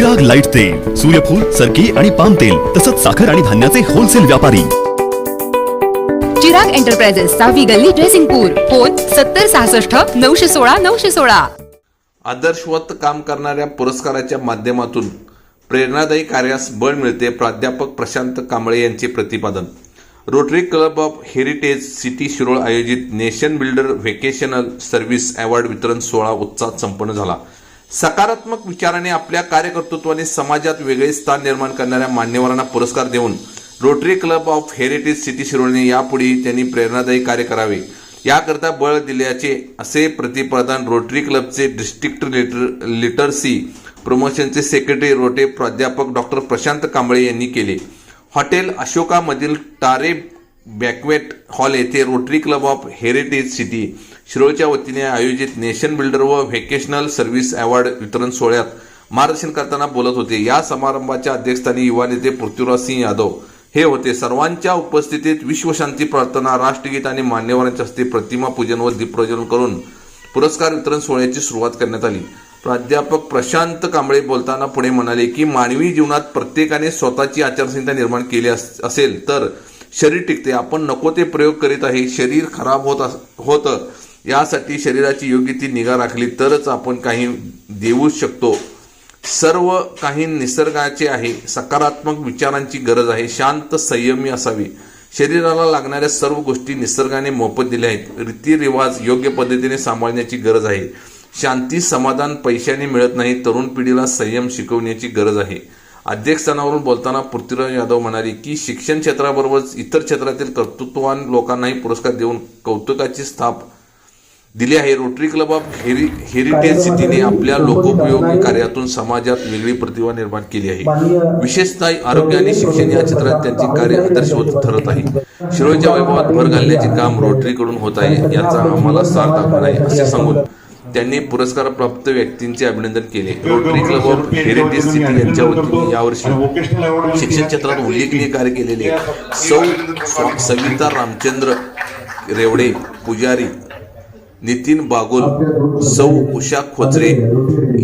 सुगंधित लाइट तेल सूर्यफूल सरकी आणि पाम तेल तसंच साखर आणि धान्याचे होलसेल व्यापारी. चिराग एंटरप्राइजेस सहावी गल्ली ड्रेसिंगपूर फोन सत्तर सहासष्ट नऊशे सोळा नऊशे सोळा. आदर्शवत काम करणाऱ्या पुरस्काराच्या माध्यमातून प्रेरणादायी कार्यास बळ मिळते प्राध्यापक प्रशांत कांबळे यांचे प्रतिपादन. Rotary club of heritage city Shirol आयोजित nation builder vocational service award वितरण सोहळा उत्साहात संपन्न झाला. सकारात्मक विचाराने आपल्या कार्यकर्तृत्वाने समाजात वेगळे स्थान निर्माण करणाऱ्या मान्यवरांना पुरस्कार देऊन Rotary club of heritage city शिरोळीने यापुढे त्यांनी प्रेरणादायी कार्य करावे. याकरता बळ दिल्याचे असे प्रतिपादन रोटरी क्लबचे डिस्ट्रिक्ट लिटर लिटरसी प्रमोशनचे सेक्रेटरी रोटे प्राध्यापक डॉक्टर प्रशांत कांबळे यांनी केले. हॉटेल अशोकामधील टारे बॅकवेट हॉल येथे Rotary club of heritage city शिरोळच्या वतीने आयोजित नेशन बिल्डर व व्हेकेशनल सर्व्हिस अवॉर्ड वितरण सोहळ्यात मार्गदर्शन करताना बोलत होते. या समारंभाच्या अध्यक्षस्थानी युवा नेते पृथ्वीराज सिंह यादव. हे होते सर्वांच्या उपस्थितीत विश्वशांती प्रार्थना राष्ट्रगीत आणि मान्यवरांच्या हस्ते प्रतिमा पूजन व दीपप्रज्वलन करून पुरस्कार वितरण सोहळ्याची सुरुवात करण्यात आली. प्राध्यापक प्रशांत कांबळे बोलताना पुढे म्हणाले की मानवी जीवनात प्रत्येकाने स्वतःची आचारसंहिता निर्माण केली अस- असेल तर शरीर टिकते. आपण नको ते प्रयोग करीत आहे. शरीर खराब होत होतं यासाठी शरीराची योग्य ती निगा राखली तरच आपण काही देऊ शकतो. सर्व काही निसर्गाचे आहे. सकारात्मक विचारांची गरज आहे. शांत संयमी असावी. शरीराला लागणाऱ्या सर्व गोष्टी निसर्गाने मोफत दिल्या आहेत. रीतिरिवाज योग्य पद्धतीने सांभाळण्याची गरज आहे. शांती समाधान पैशाने मिळत नाही. तरुण पिढीला संयम शिकवण्याची गरज आहे. अध्यक्षस्थानावरून बोलताना पृथ्वीराज यादव म्हणाले की शिक्षण क्षेत्राबरोबरच इतर क्षेत्रातील कर्तृत्ववान लोकांनाही पुरस्कार देऊन कौतुकाची स्थाप दिली आहे. रोटरी क्लब ऑफ हेरि हेरिटेज सिटीने आपल्या लोकोपयोगी कार्यातून समाजात वेगळी प्रतिभा निर्माण केली आहे. विशेषतः आरोग्य आणि शिक्षण या क्षेत्रात त्यांचे कार्य आदर्शवत ठरत आहे. शिरोळच्या वैभवात भर घालण्याचे काम रोटरीकडून होत आहे. याचा आम्हाला सार्थ आहे असे सांगून त्यांनी पुरस्कार प्राप्त व्यक्तींचे अभिनंदन केले. Rotary club of heritage city यांच्या वतीने यावर्षी शिक्षण क्षेत्रात उल्लेखनीय कार्य केलेले सौ स्वा- सविता रामचंद्र रेवडे पुजारी नितीन बागुल सौ उषा खोचरे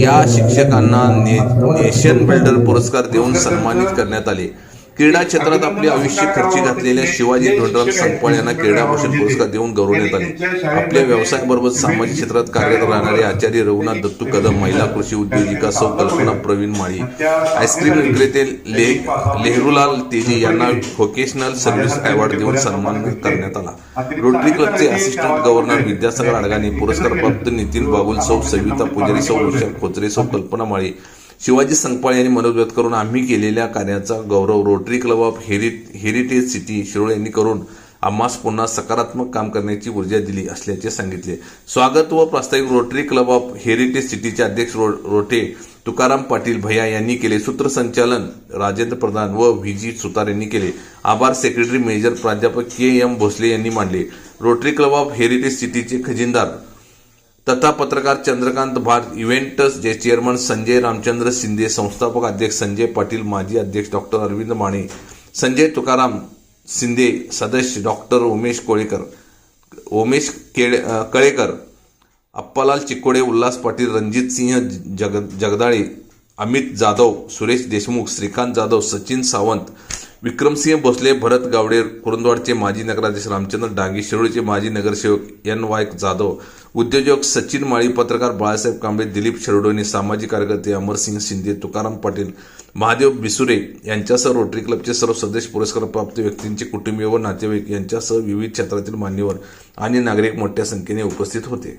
या शिक्षकांना ने, नेशन बिल्डर पुरस्कार देऊन सन्मानित करण्यात आले. क्रीडा क्षेत्रात आपले आयुष्य खर्ची घातलेल्या शिवाजी धोंडराम संकपाळ यांना क्रीडाभूषण पुरस्कार देऊन गौरवण्यात आले. आपल्या व्यवसायाबरोबर सामाजिक क्षेत्रात कार्यरत राहणारे आचार्य रघुनाथ दत्तू कदम महिला कृषी उद्योजिका सौ कल्पना प्रवीण माळी आईस्क्रीम विक्रेते ले लेहरूलाल तेजी यांना व्होकेशनल सर्व्हिस अवॉर्ड देऊन सन्मानित करण्यात आला. रोटरी क्लबचे असिस्टंट गव्हर्नर विद्यासागर अडगाणी पुरस्कार प्राप्त नितीन बागुल सौ सविता पुजारी सौ उषा खोचरे सौ कल्पना माळी शिवाजी संकपाळ यांनी मनोगत व्यक्त करून आम्ही केलेल्या कार्याचा गौरव रोटरी क्लब ऑफ हेरि हेरिटेज सिटी शिरोळ यांनी करून आम्हास पुन्हा सकारात्मक काम करण्याची ऊर्जा दिली असल्याचे सांगितले. स्वागत व प्रास्ताविक रोटरी क्लब ऑफ हेरिटेज सिटीचे अध्यक्ष रो रोटे तुकाराम पाटील भैया यांनी केले. सूत्रसंचालन राजेंद्र प्रधान व व्ही जी सुतार यांनी केले. आभार सेक्रेटरी मेजर प्राध्यापक के एम भोसले यांनी मांडले. रोटरी क्लब ऑफ हेरिटेज सिटीचे खजिनदार तथा पत्रकार चंद्रकांत भाट इव्हेंटस जे चेअरमन संजय रामचंद्र शिंदे संस्थापक अध्यक्ष संजय पाटील माजी अध्यक्ष डॉक्टर अरविंद माने संजय तुकाराम शिंदे सदस्य डॉक्टर उमेश कोळेकर उमेश केळे कळेकर अप्पालाल चिकोडे उल्हास पाटील रणजित सिंह जग जगदाळे अमित जाधव सुरेश देशमुख श्रीकांत जाधव सचिन सावंत विक्रमसिंह भोसले भरत गावडे कुरुंदवाडचे माजी नगराध्यक्ष रामचंद्र डांगे शिरोळीचे माजी नगरसेवक एन वाय जाधव उद्योजक सचिन माळी पत्रकार बाळासाहेब कांबळे दिलीप शरडोनी सामाजिक कार्यकर्ते अमरसिंह शिंदे तुकाराम पाटील महादेव बिसुरे यांच्यासह रोटरी क्लबचे सर्व सदस्य पुरस्कार प्राप्त व्यक्तींचे कुटुंबीय व नातेवाईक यांच्यासह विविध क्षेत्रातील मान्यवर आणि नागरिक मोठ्या संख्येने उपस्थित होते.